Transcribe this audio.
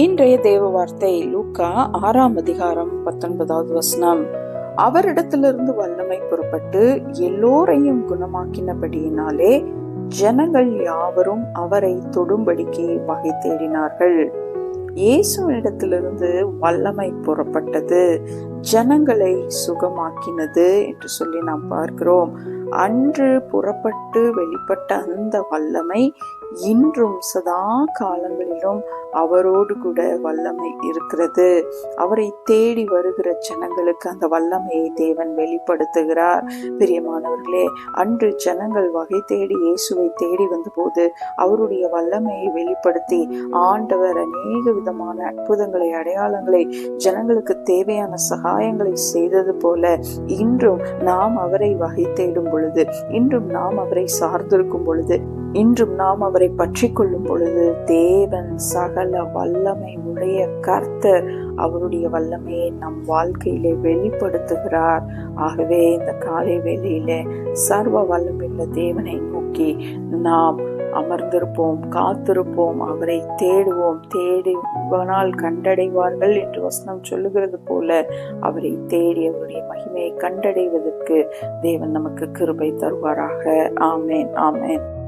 இன்றைய தேவ வார்த்தை லூக்கா ஆறாம் அதிகாரம் பத்தொன்பதாவது வசனம். அவரிடத்திலிருந்து வல்லமை புறப்பட்டு எல்லோரையும் குணமாக்கினபடியினாலே ஜனங்கள் யாவரும் அவரை தொடும்படிக்கு வகை தேடினார்கள். இயேசுவிடத்திலிருந்து வல்லமை புறப்பட்டது ஜனங்களை சுகமாக்கினது என்று சொல்லி நாம் பார்க்கிறோம். அன்று புறப்பட்டு வெளிப்பட்ட அந்த வல்லமை இன்றும் சதா காலங்களிலும் அவரோடு கூட வல்லமை இருக்கிறது. அவரை தேடி வருகிற ஜனங்களுக்கு அந்த வல்லமையை தேவன் வெளிப்படுத்துகிறார். பிரியமானவர்களே அன்று ஜனங்கள் வகை தேடி இயேசுவை தேடி வந்தபோது அவருடைய வல்லமையை வெளிப்படுத்தி ஆண்டவர் அநேக விதமான அற்புதங்களை அடையாளங்களை ஜனங்களுக்கு தேவையான சகாயங்களை செய்தது போல இன்றும் நாம் அவரை வகை தேடும் பொழுது இன்றும் நாம் அவரை சார்ந்திருக்கும் பொழுது இன்றும் நாம் அவரை பற்றி கொள்ளும் பொழுது தேவன் சகல வல்லமை உடைய கர்த்தர் அவருடைய வல்லமையை நம் வாழ்க்கையிலே வெளிப்படுத்துகிறார். ஆகவே இந்த காலை வேளையில சர்வ வல்லமையுள்ள தேவனை நோக்கி நாம் அமர்ந்திருப்போம் காத்திருப்போம் அவரை தேடுவோம். தேடிவனால் கண்டடைவார்கள் என்று வசனம் சொல்லுகிறது போல அவரை தேடி அவருடைய மகிமையை கண்டடைவதற்கு தேவன் நமக்கு கிருபை தருவாராக. ஆமேன் ஆமேன்.